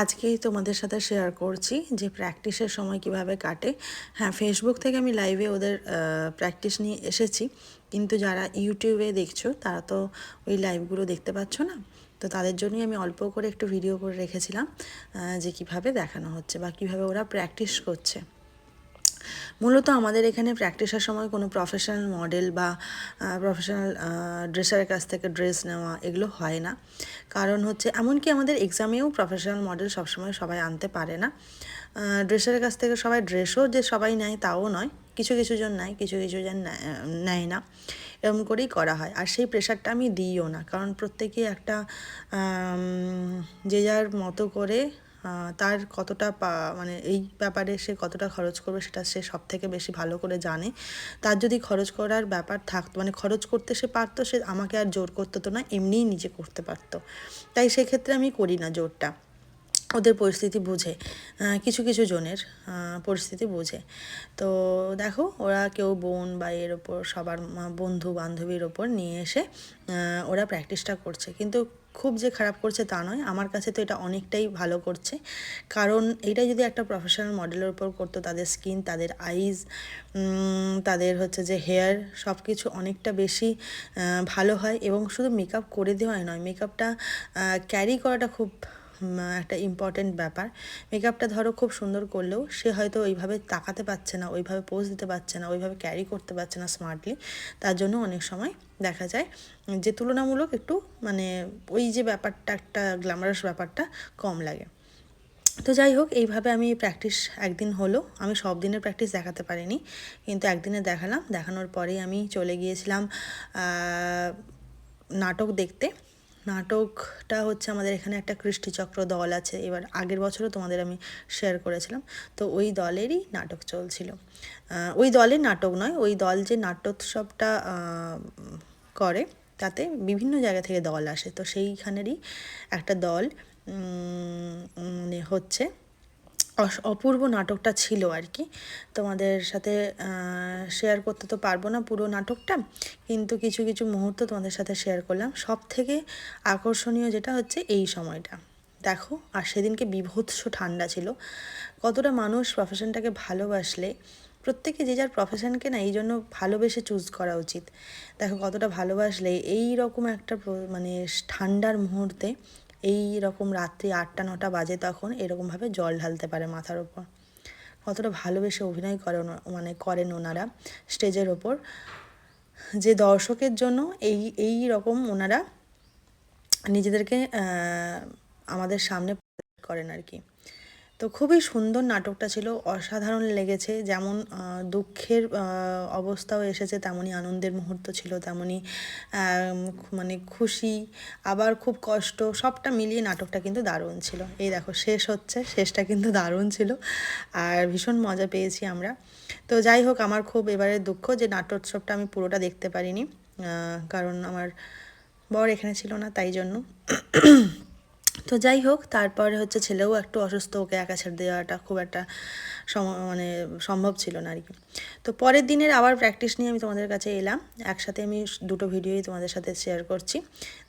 আজকেই তোমাদের সাথে শেয়ার করছি যে প্র্যাকটিসের সময় কীভাবে কাটে। হ্যাঁ ফেসবুক থেকে আমি লাইভে ওদের প্র্যাকটিস নিয়ে এসেছি। কিন্তু যারা ইউটিউবে দেখছ, তারা তো ওই লাইভগুলো দেখতে পাচ্ছ না? তো তাদের জন্যই আমি অল্প করে একটু ভিডিও করে রেখেছিলাম যে কীভাবে দেখানো হচ্ছে বা কীভাবে ওরা প্র্যাকটিস করছে। মূলত আমাদের এখানে প্র্যাকটিসের সময় কোনো প্রফেশনাল মডেল বা প্রফেশনাল ড্রেসারের কাছ থেকে ড্রেস নেওয়া এগুলো হয় না। কারণ হচ্ছে এমনকি আমাদের এক্সামেও প্রফেশনাল মডেল সবসময় সবাই আনতে পারে না। ড্রেসারের কাছ থেকে সবাই ড্রেসও যে সবাই নেয় তাও নয়, কিছু কিছু জন নেয়, কিছু কিছু জন নেয়- না। এরকম করেই করা হয়। আর সেই প্রেশারটা আমি দিইও না। কারণ প্রত্যেকে একটা যে যার মতো করে তার কতটা মানে এই ব্যাপারে সে কতটা খরচ করবে সেটা সে সব থেকে বেশি ভালো করে জানে। তার যদি খরচ করার ব্যাপার থাকতো মানে খরচ করতে সে পারতো, সে আমাকে আর জোর করতো তো না, এমনিই নিজে করতে পারতো। তাই সেক্ষেত্রে আমি করি না জোরটা। ওদের পরিস্থিতি বুঝে কিছু কিছু জনের পরিস্থিতি বুঝে। তো দেখো, ওরা কেউ বোন বা এর ওপর, সবার বন্ধু বান্ধবীর ওপর নিয়ে এসে ওরা প্র্যাকটিসটা করছে। কিন্তু খুব যে খারাপ করছে তা নয়। আমার কাছে তো এটা অনেকটাই ভালো করছে। কারণ এটা যদি একটা প্রফেশনাল মডেলের উপর করতো, তাদের স্কিন তাদের আইজ তাদের হচ্ছে যে হেয়ার সব কিছু অনেকটা বেশি ভালো হয়। এবং শুধু মেকআপ করে দেওয়াই নয় মেকআপটা ক্যারি করাটা খুব একটা ইম্পর্টেন্ট ব্যাপার। মেকআপটা ধরো খুব সুন্দর করলেও সে হয়তো ওইভাবে তাকাতে পারছে না, ওইভাবে পোজ দিতে পারছে না, ওইভাবে ক্যারি করতে পারছে না স্মার্টলি তার জন্য অনেক সময় দেখা যায় যে তুলনামূলক একটু মানে ওই যে ব্যাপারটা, একটা গ্ল্যামারাস ব্যাপারটা কম লাগে। তো যাই হোক, এইভাবে আমি প্র্যাকটিস একদিন হলো। আমি সব দিনের প্র্যাকটিস দেখাতে পারিনি, কিন্তু একদিনে দেখালাম। দেখানোর পরেই আমি চলে গিয়েছিলাম নাটক দেখতে। নাটকটা হচ্ছে আমাদের এখানে একটা কৃষ্টিচক্র দল আছে। এবার আগের বছরও তোমাদের আমি শেয়ার করেছিলাম। তো ওই দলেরই নাটক চলছিল। ওই দলের নাটক নয়, ওই দল যে নাট্যোৎসবটা করে, তাতে বিভিন্ন জায়গা থেকে দল আসে। তো সেইখানেরই একটা দল মানে হচ্ছে অপূর্ব নাটকটা ছিল আর কি। তোমাদের সাথে শেয়ার করতে তো পারব না পুরো নাটকটা, কিন্তু কিছু কিছু মুহূর্ত তোমাদের সাথে শেয়ার করলাম। সব থেকে আকর্ষণীয় যেটা হচ্ছে এই সময়টা। দেখো, আর সেদিনকে বিভৎস ঠান্ডা ছিল। কতটা মানুষ প্রফেশনটাকে ভালোবাসলে, প্রত্যেকে যে যার প্রফেশনকে না, এই জন্য ভালোবেসে চুজ করা উচিত। দেখো, কতটা ভালোবাসলে এই রকম একটা মানে ঠান্ডার মুহূর্তে এই রকম রাত্রি আটটা, নটা বাজে তখন এরকমভাবে জল ঢালতে পারে মাথার ওপর। কতটা ভালোবেসে অভিনয় করে মানে করেন ওনারা স্টেজের ওপর। যে দর্শকের জন্য এই এই রকম ওনারা নিজেদেরকে আমাদের সামনে করেন আর কি। তো খুবই সুন্দর নাটকটা ছিল, অসাধারণ লেগেছে। যেমন দুঃখের অবস্থাও এসেছে তেমনই আনন্দের মুহূর্ত ছিল তেমনই মানে খুশি, আবার খুব কষ্ট, সবটা মিলিয়ে নাটকটা কিন্তু দারুণ ছিল। এই দেখো, শেষ হচ্ছে, শেষটা কিন্তু দারুণ ছিল, আর ভীষণ মজা পেয়েছি আমরা। তো যাই হোক, আমার খুব এবারে দুঃখ যে নাট্যোৎসবটা আমি পুরোটা দেখতে পারিনি কারণ আমার বর এখানে ছিল না, তাই জন্য তো যাই হোক, তারপরে হচ্ছে ছেলেও একটু অসুস্থ, ওকে একা ছেড়ে দেওয়াটা খুব একটা মানে সম্ভব ছিল না আর কি তো পরের দিনের আবার প্র্যাকটিস নিয়ে আমি তোমাদের কাছে এলাম। একসাথে আমি দুটো ভিডিওই তোমাদের সাথে শেয়ার করছি।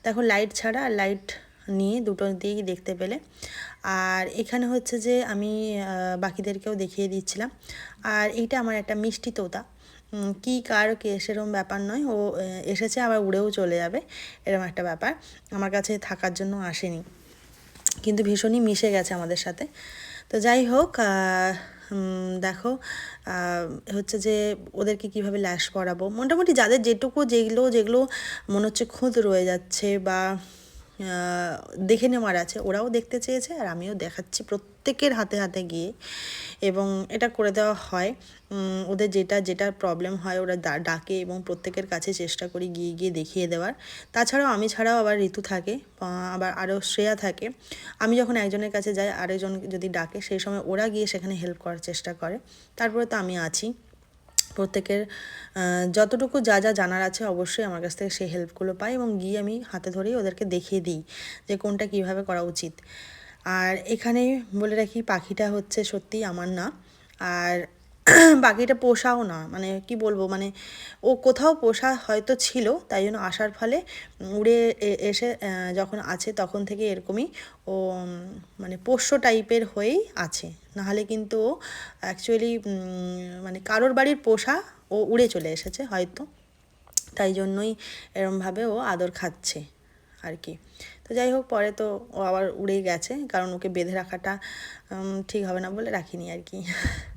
দেখো লাইট ছাড়া আর লাইট নিয়ে দুটো দিয়েই দেখতে পেলে। আর এখানে হচ্ছে যে আমি বাকিদেরকেও দেখিয়ে দিচ্ছিলাম। আর এইটা আমার একটা মিষ্টি তোতা। কি, কার, কে সেরকম ব্যাপার নয়। ও এসেছে, আবার উড়েও চলে যাবে এরকম একটা ব্যাপার। আমার কাছে থাকার জন্য আসেনি। কিন্তু ভীষণই মিশে গেছে আমাদের সাথে। তো যাই হোক দেখো হচ্ছে যে ওদেরকে কীভাবে ল্যাশ পরাবো? মোটামুটি যাদের যেটুকু যেগুলো যেগুলো মনে হচ্ছে খুঁত রয়ে যাচ্ছে বা দেখে নেওয়ার আছে। ওরাও দেখতে চেয়েছে আর আমিও দেখাচ্ছি প্রত্যেকের হাতে হাতে গিয়ে। এবং এটা করে দেওয়া হয়। ওদের যেটা যেটা প্রবলেম হয় ওরা ডাকে এবং প্রত্যেকের কাছে চেষ্টা করি গিয়ে গিয়ে দেখিয়ে দেওয়ার। তাছাড়াও আমি ছাড়াও আবার ঋতু থাকে আবার আরও শ্রেয়া থাকে। আমি যখন একজনের কাছে যাই, আরেকজন যদি ডাকে, সেই সময় ওরা গিয়ে সেখানে হেল্প করার চেষ্টা করে। তারপরে তো আমি আছি। প্রত্যেকের যতটুকু যা যা জানার আছে অবশ্যই আমার কাছ থেকে সেই হেল্পগুলো পাই এবং গিয়ে আমি হাতে ধরেই ওদেরকে দেখিয়ে দিই যে কোনটা কীভাবে করা উচিত। আর এখানে বলে রাখি, পাখিটা হচ্ছে সত্যি আমার না। আর বাকিটা পোষাও না। মানে কি বলব মানে ও কোথাও পোষা হয়তো ছিল, তাই জন্য আসার ফলে উড়ে এসে যখন আছে তখন থেকে এরকমই ও মানে পোষ্য টাইপের হয়েই আছে। নাহলে কিন্তু ও অ্যাকচুয়ালি মানে কারোর বাড়ির পোষা ও উড়ে চলে এসেছে হয়তো। তাই জন্যই এরমভাবে ও আদর খাচ্ছে আর কি। তো যাই হোক, পরে তো ও আবার উড়েই গেছে, কারণ ওকে বেঁধে রাখাটা ঠিক হবে না বলে রাখিনি আর কি।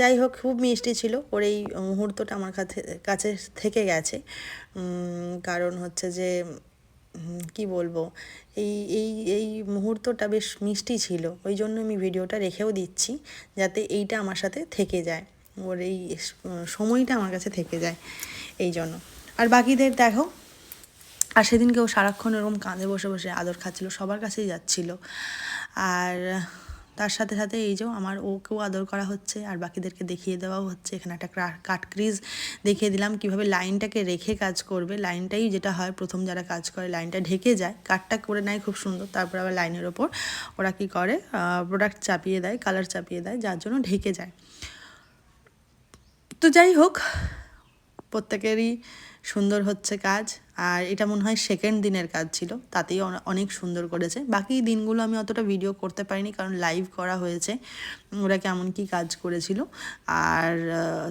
যাই হোক, খুব মিষ্টি ছিল। ওর এই মুহূর্তটা আমার কাছে কাছে থেকে গেছে। কারণ হচ্ছে যে কি বলব? এই এই এই মুহূর্তটা বেশ মিষ্টি ছিল। ওই জন্য আমি ভিডিওটা রেখেও দিচ্ছি, যাতে এইটা আমার সাথে থেকে যায়। ওর এই সময়টা আমার কাছে থেকে যায় এই জন্য। আর বাকিদের দেখো, আর সেদিনকে ও সারাক্ষণ এরকম কাঁধে বসে বসে আদর খাচ্ছিল, সবার কাছেই যাচ্ছিল। আর তার সাথে সাথে এই যে আমার ওকেও আদর করা হচ্ছে আর বাকিদেরকে দেখিয়ে দেওয়াও হচ্ছে। এখানে একটা কাট ক্রিজ দেখিয়ে দিলাম। কীভাবে লাইনটাকে রেখে কাজ করবে, লাইনটাই যেটা হয় প্রথম যারা কাজ করে লাইনটা ঢেকে যায় কাটটা করে নেয় খুব সুন্দর। তারপর আবার লাইনের ওপর ওরা কি করে প্রোডাক্ট চাপিয়ে দেয় কালার চাপিয়ে দেয়, যার জন্য ঢেকে যায়। তো যাই হোক, প্রত্যেকেরই সুন্দর হচ্ছে কাজ। আর এটা মনে হয় সেকেন্ড দিনের কাজ ছিল, তাতেই অনেক সুন্দর করেছে। বাকি দিনগুলো আমি অতটা ভিডিও করতে পারিনি, কারণ লাইভ করা হয়েছে। ওরা কেমন কি কাজ করেছিল, আর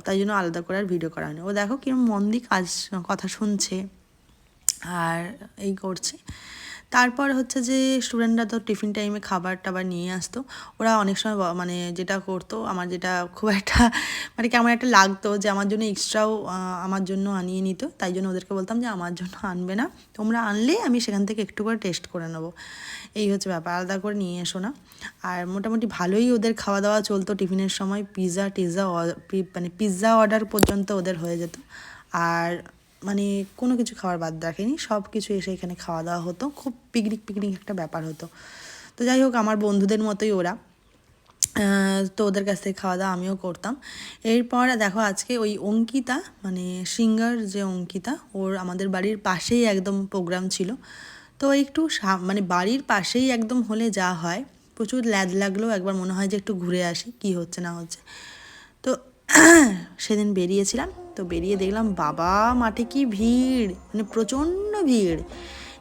তাই জন্য আলাদা করে আর ভিডিও করা হয়নি। ও দেখো কিরম মন দিয়ে কাজ, কথা শুনছে, আর এই করছে। তারপর হচ্ছে যে স্টুডেন্টরা তো টিফিন টাইমে খাবার টাবার নিয়ে আসতো। ওরা অনেক সময় মানে যেটা করতো, আমার যেটা খুব একটা মানে কেমন একটা লাগতো যে আমার জন্য এক্সট্রাও আমার জন্য আনিয়ে নিত। তাই জন্য ওদেরকে বলতাম যে আমার জন্য আনবে না। তোমরা আনলে আমি সেখান থেকে একটু করে টেস্ট করে নেব। এই হচ্ছে ব্যাপার, আলাদা করে নিয়ে এসো না। আর মোটামুটি ভালোই ওদের খাওয়া দাওয়া চলতো টিফিনের সময়। পিৎজা টিৎজা মানে পিৎজা অর্ডার পর্যন্ত ওদের হয়ে যেত। আর মানে কোনো কিছু খাবার বাদ রাখেনি সব কিছু এসে এখানে খাওয়া দাওয়া হতো। খুব পিকনিক পিকনিক একটা ব্যাপার হতো। তো যাই হোক, আমার বন্ধুদের মতোই ওরা। তো ওদের কাছ থেকে খাওয়া দাওয়া আমিও করতাম। এরপর দেখো, আজকে ওই অঙ্কিতা মানে সিঙ্গার যে অঙ্কিতা, ওর আমাদের বাড়ির পাশেই একদম প্রোগ্রাম ছিল। তো একটু মানে বাড়ির পাশেই একদম হলে যা হয়, প্রচুর ল্যাদ লাগলেও একবার মনে হয় যে একটু ঘুরে আসি, কি হচ্ছে না হচ্ছে। সেদিন বেরিয়েছিলাম, তো বেরিয়ে দেখলাম বাবা মাঠে কি ভিড় মানে প্রচণ্ড ভিড়।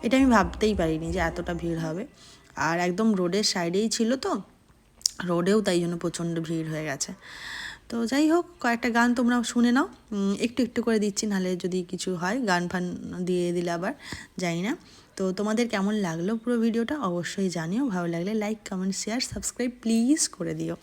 এটা আমি ভাবতেই পারিনি যে এতটা ভিড় হবে। আর একদম রোডের সাইডেই ছিল তো, রোডেও তাই জন্য প্রচণ্ড ভিড় হয়ে গেছে। তো যাই হোক, কয়েকটা গান তোমরা শুনে নাও। একটু একটু করে দিচ্ছি, নাহলে যদি কিছু হয়, গান ফান দিয়ে দিলে আবার, জানি না। তো তোমাদের কেমন লাগল পুরো ভিডিওটা? অবশ্যই জানিও। ভালো লাগলে like comment share subscribe please করে দিও।